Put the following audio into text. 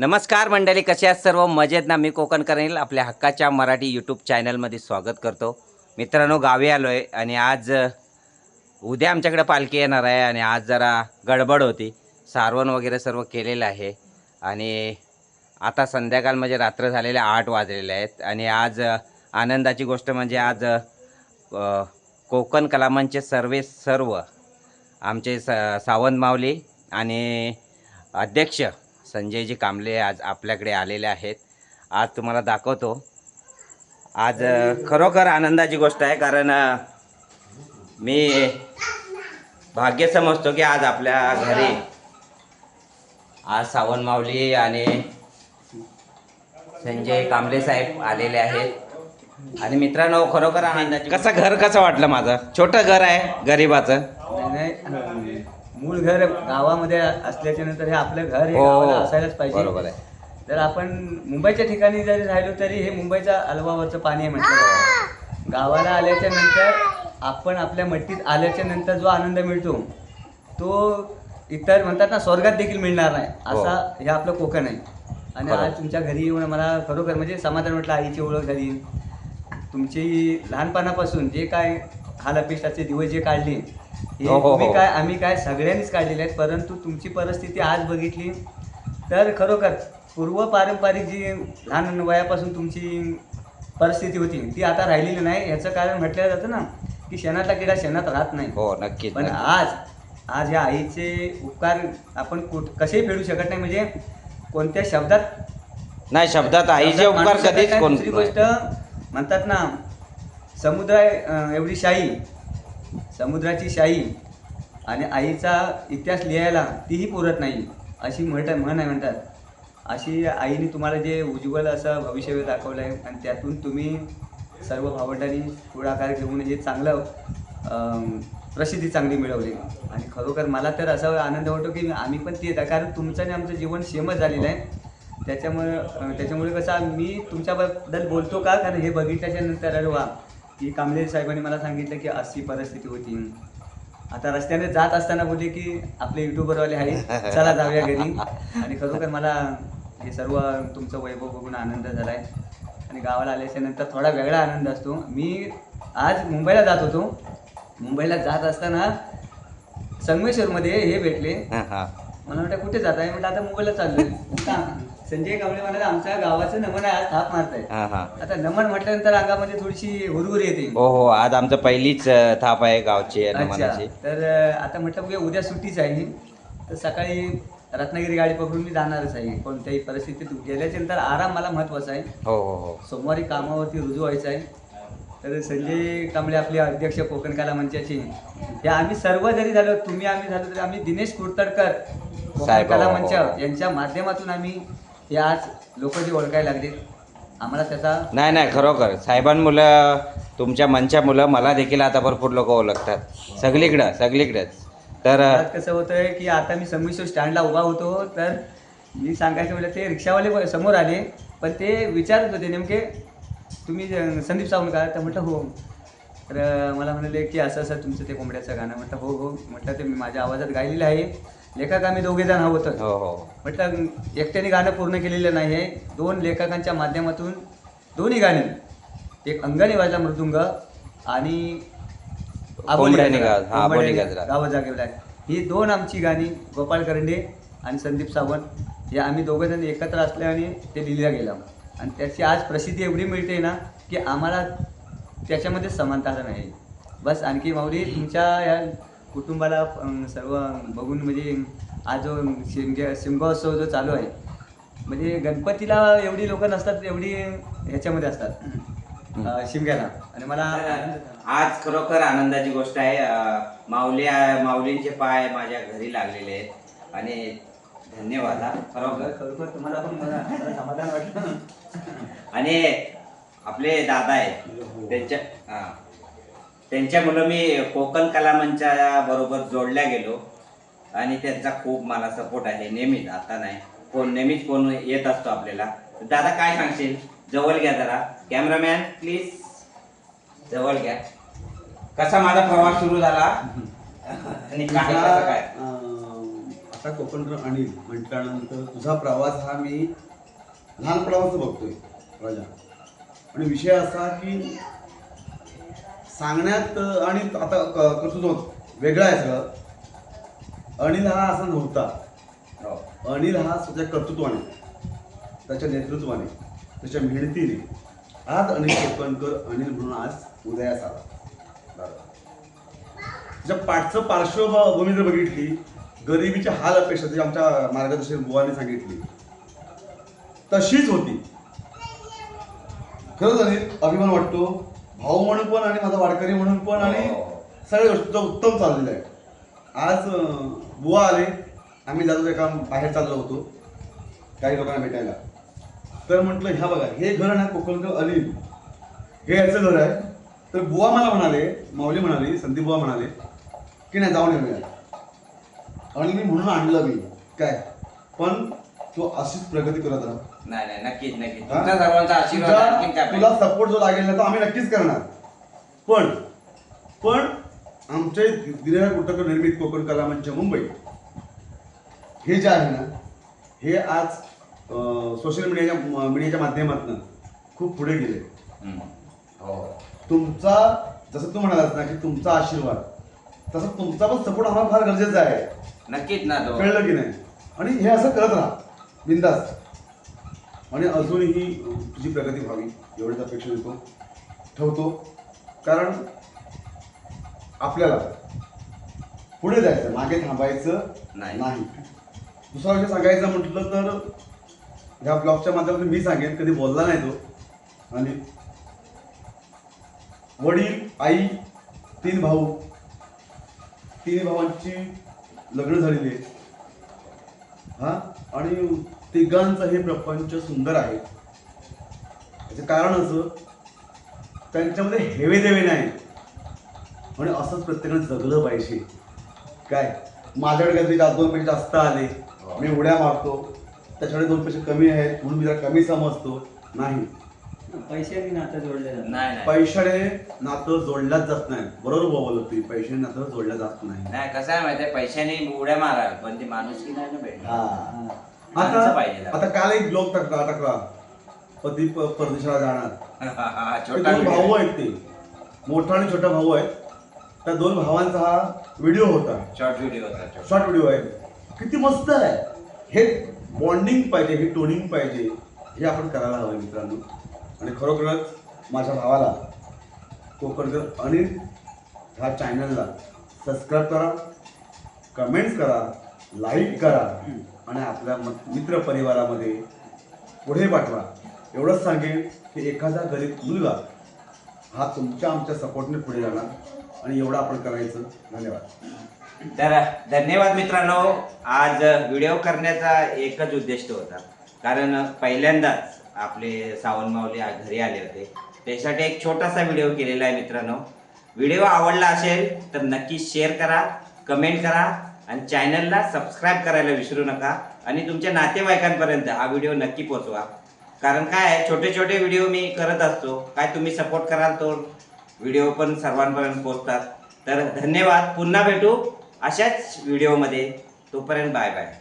नमस्कार मंडळी कसे आहात सर्व? मजेत ना? मी कोकण करेल. आपल्या हक्काच्या मराठी यूट्यूब चॅनलमध्ये स्वागत करतो. मित्रांनो गावी आलो आहे आणि आज उद्या आमच्याकडे पालखी येणार आहे आणि आज जरा गडबड होती. सारवण वगैरे सर्व केलेलं आहे. आणि आता संध्याकाळ म्हणजे रात्र झालेले आठ वाजलेले आहेत. आणि आज आनंदाची गोष्ट म्हणजे आज कोकण कलामांचे सर्वे सर्व आमचे स सावंत माऊली आणि अध्यक्ष संजयजी कांबळे आज आपल्याकडे आलेले आहेत. आज तुम्हाला दाखवतो. आज खरोखर आनंदाची गोष्ट आहे कारण मी भाग्य समजतो की आज आपल्या घरी आज सावंत माऊली आणि संजय कांबळे साहेब आलेले आहेत. आणि मित्रांनो खरोखर आनंदाची कसं घर कसं वाटलं माझं? छोटं घर आहे गरिबाचं. मूळ घर गावामध्ये असल्याच्या नंतर हे आपलं घर हे हो गावाला असायलाच पाहिजे बरोबर आहे तर आपण मुंबईच्या ठिकाणी जरी राहिलो तरी हे मुंबईचा अलवावरचं पाणी आहे म्हटलं जातं. गावाला आल्याच्यानंतर आपण आपल्या मट्टीत आल्याच्यानंतर जो आनंद मिळतो तो इतर म्हणतात ना स्वर्गात देखील मिळणार नाही हो. असा हे आपलं कोकण आहे आणि बरोबर. आज तुमच्या घरी येऊन मला खरोखर म्हणजे समाधान वाटलं आईची ओळख झाली तुमची लहानपणापासून जे काय हाल दिवस जे काढले हे हो, हो, तुम्ही हो. काय आम्ही काय सगळ्यांनीच काढलेले आहेत परंतु तुमची परिस्थिती आज बघितली तर खरोखर पूर्व पारंपरिक जी लहान वयापासून तुमची परिस्थिती होती ती आता राहिलेली नाही याचं कारण म्हटलं जातं ना की शेणातला किडा शेणात राहत नाही हो नक्कीच पण नक्कीच. आज आज या आईचे उपकार आपण कुठ कसेही फेडू शकत नाही म्हणजे कोणत्या शब्दात नाही शब्दात आईचे शब्दात उपकार शकत कधीच नाही. कोण दुसरी गोष्ट म्हणतात ना समुद्र अं, एवढी शाही समुद्राची शाही आणि आईचा इतिहास लिहायला तीही पुरत नाही अशी म्हणत म्हण आहे म्हणतात. अशी आईने तुम्हाला जे उज्ज्वल असं भविष्य दाखवलं आहे आणि त्यातून तुम्ही सर्व भावंडांनी पुढाकार घेऊन हे चांगलं प्रसिद्धी चांगली मिळवली. आणि खरोखर मला तर असा आनंद वाटतो की आम्ही पण ते कारण तुमचं आणि आमचं जीवन सेमच झालेलं आहे. त्याच्यामुळे त्याच्यामुळे कसं मी तुमच्याबद्दल बोलतो का? कारण हे बघितल्याच्या नंतर अरे वा की कांबळे साहेबांनी मला सांगितलं की अशी परिस्थिती होती. आता रस्त्याने जात असताना बोलले की आपले युट्यूबरवाले आहे चला जाऊया घरी. आणि खरोखर मला हे सर्व तुमचं वैभव बघून आनंद झाला आहे आणि गावाला आल्याच्यानंतर थोडा वेगळा आनंद असतो. मी आज मुंबईला जात होतो. मुंबईला जात असताना संगमेश्वरमध्ये हे भेटले. मला वाटतं कुठे जात आहे म्हटलं आता मुंबईला चाललोय. संजय कांबळे म्हणाले आमच्या गावाचं नमन आहे आज थाप मारताय हा, हा. आता नमन म्हटल्यानंतर अंगामध्ये थोडीशी हुरहुर येते. हो हो आज आमचं पहिलीच अ, थाप आहे गावची अच्छा. तर अं, आता म्हटलं बघूया उद्या सुट्टीच आहे तर सकाळी रत्नागिरी गाडी पकडून मी जाणारच आहे. कोणत्याही परिस्थितीत गेल्याच्यानंतर आराम मला महत्त्वाचा आहे. हो हो हो. सोमवारी कामावरती रुजू व्हायचं आहे. तर संजय कांबळे आपले अध्यक्ष कोकण कला मंचाचे हे आम्ही सर्व जरी झालो तुम्ही आम्ही झालो तरी आम्ही दिनेश कुर्तडकर कोकण साहेब, कला हो, मंच हो. यांच्या माध्यमातून आम्ही हे आज लोक जे ओळखायला लागले आम्हाला त्याचा नाही नाही खरोखर. साहेबांमुळं तुमच्या मंच्या मुलं मला देखील आता भरपूर लोक ओळखतात. सगळीकडं सगळीकडेच. तर त्यात कसं होतंय की आता मी संमिश्र स्टँडला उभा होतो तर मी सांगायचं म्हणजे ते रिक्षावाले ब- समोर आले पण ते विचारत होते नेमके तुम्ही ज- संदीप सावंत का? तर म्हटलं हो. तर मला म्हणाले की असं असं तुमचं ते कोंबड्याचं गाणं. म्हटलं हो हो. म्हटलं ते मी माझ्या आवाजात गायलेलं आहे. लेखक आम्ही दोघे जण आहोत हो हो. म्हटलं एकट्याने गाणं पूर्ण केलेलं नाही आहे दोन लेखकांच्या माध्यमातून दोन्ही गाणी. एक अंगणी वाजला मृदुंग आणि कोंबड्याने. गाव- हा, आबोली जागेवला ही दोन आमची गाणी गोपाळ करंडे आणि संदीप सावंत. हे आम्ही दोघं जण एकत्र असल्याने ते लिहिल्या गेलं आणि त्याची आज प्रसिद्धी एवढी मिळते ना की आम्हाला त्याच्यामध्ये समानता नाही. बस आणखी माऊली तुमच्या या कुटुंबाला सर्व बघून म्हणजे आज जो शिमगे शिमगोत्सव जो चालू आहे म्हणजे गणपतीला एवढी लोक नसतात एवढी ह्याच्यामध्ये असतात अं, शिमग्याला. आणि मला. आज खरोखर आनंदाची गोष्ट आहे. माऊली माऊलींचे पाय माझ्या घरी लागलेले आहेत. आणि धन्यवाद हा. खरोखर. खरोखर तुम्हाला पण समाधान वाटलं. आणि आपले दादा आहेत. त्यांच्या हा. त्यांच्या मुलं मी कोकण कला मंचा बरोबर जोडल्या गेलो. आणि त्यांचा खूप मला सपोर्ट आहे नेहमीच. आता नाही. कोण नेहमीच कोण येत असतो आपल्याला. दादा काय सांगशील? जवळ घ्या जरा. कॅमेरामॅन प्लीज जवळ घ्या. कसा माझा प्रवास सुरू झाला? आणि काय कसं काय? अं, आता कोकणकर अनिल म्हटल्यानंतर तुझा प्रवास हा मी लहानपणापासून बघतोय राजा. आणि विषय असा की सांगण्यात आणि आता क- कर्तृत्व वेगळं आहे सगळं. अनिल हा असा नव्हता. हो. अनिल हा स्वतः कर्तृत्वाने त्याच्या नेतृत्वाने त्याच्या मेहनतीने. आज अनिल कोकणकर अनिल म्हणून आज उदयास आला. त्याच्या पाठचं पार्श्वभूमी जर बघितली गरिबीची हाल अपेक्षा जी आमच्या मार्गदर्शक बुवाने सांगितली तशीच होती. खरंच अनिल अभिमान वाटतो. भाऊ म्हणून पण आणि माझा वाडकरी म्हणून पण आणि हो. सगळ्या गोष्टीचं उत्तम चाललेलं आहे. आज बुवा आले. आम्ही जातो एका बाहेर चाललो होतो. काही लोकांना भेटायला. तर म्हटलं ह्या बघा हे घर ना कोकणकर अनिल हे याचं घर आहे. तर बुवा मला म्हणाले माऊली म्हणाली संदीप बुवा म्हणाले की नाही जाऊन येऊया. आणि मी म्हणून आणलं मी. काय? पण तो अशीच प्रगती करत राहा. नाही नाही नक्कीच नक्कीच. हा? तुमचा सर्वांचा आशीर्वाद तुला? सपोर्ट जो लागेल ना तो आम्ही नक्कीच करणार. पण पण आमचे दिलेल्या कुटुंब निर्मित कोकण कला मंच मुंबई. हे जे आहे ना हे आज सोशल मीडियाच्या मीडियाच्या माध्यमातून खूप पुढे गेले. हम्म. हो. तुमचा जसं तू म्हणालास ना की तुमचा आशीर्वाद तसं तुमचा पण सपोर्ट आम्हाला फार गरजेचा आहे. नक्कीच ना तो. कळलं की नाही? आणि हे असं करत राहा. बिंदास. आणि अजूनही तुझी प्रगती व्हावी एवढीच अपेक्षा देतो. ठेवतो. कारण आपल्याला पुढे जायचं मागे थांबायचं नाही. नाही. दुसरा विषय सांगायचं म्हटलं तर ह्या ब्लॉगच्या माध्यमातून मी सांगेन कधी बोलला नाही तो. आणि वडील आई तीन भाऊ तीन भावांची लग्न झालेली आहे. हा? आणि तिघांचं हे प्रपंच सुंदर आहे. याचं कारण असं त्यांच्यामध्ये हेवे देवे नाही. आणि असंच प्रत्येकाने जगलं पाहिजे. काय? माझ्याकडे काहीतरी जास्त दोन पैसे जास्त आले मी उड्या मारतो त्याच्याकडे दोन पैसे कमी आहेत म्हणून मी जरा कमी समजतो. नाही. पैशाने नातं जोडले जातात. नाही नाही. पैशाने नातं जोडल्याच जात नाही. बरोबर बोलत तुम्ही. पैशाने नातं जोडल्या जात नाही. नाही कसं आहे माहिती पैशाने उड्या मारा पण ती माणुसकी नाही ना भेटणार? हा. माणसं आता पाहिजे आता काल एक ब्लॉग टाकला टाकला पती प- परदेशाला जाणार. ते छोटा दोन. भाऊ आहेत ते. मोठा आणि छोटा भाऊ आहेत. त्या दोन भावांचा हा व्हिडिओ होता. शॉर्ट व्हिडिओ होता छोटा. शॉर्ट व्हिडिओ आहे. किती मस्त आहे. हे बॉन्डिंग पाहिजे हे टोनिंग पाहिजे हे आपण करायला हवं मित्रांनो. आणि खरोखरच माझ्या भावाला कोकणकर अनिल ह्या चॅनलला सबस्क्राईब करा कमेंट्स करा लाईक करा आणि आपल्या म- मित्र परिवारामध्ये पुढे पाठवा. एवढंच सांगेन की एखादा गरीब मुलगा हा तुमच्या आमच्या सपोर्टने पुढे जाणार आणि एवढं आपण करायचं. धन्यवाद. तर धन्यवाद मित्रांनो. आज व्हिडिओ करण्याचा एकच उद्दिष्ट होता. कारण पहिल्यांदाच आपले सावंत माऊली घरी आले होते. त्यासाठी एक छोटासा व्हिडिओ केलेला आहे मित्रांनो. व्हिडिओ आवडला असेल तर नक्की शेअर करा कमेंट करा आणि चॅनलला सबस्क्राईब करायला विसरू नका आणि तुमच्या नातेवाईकांपर्यंत हा व्हिडिओ नक्की पोचवा कारण काय आहे छोटे छोटे व्हिडिओ मी करत असतो. काय तुम्ही सपोर्ट कराल तो व्हिडिओ पण सर्वांपर्यंत पोचतात तर धन्यवाद. पुन्हा भेटू अशाच व्हिडिओमध्ये. तोपर्यंत बाय बाय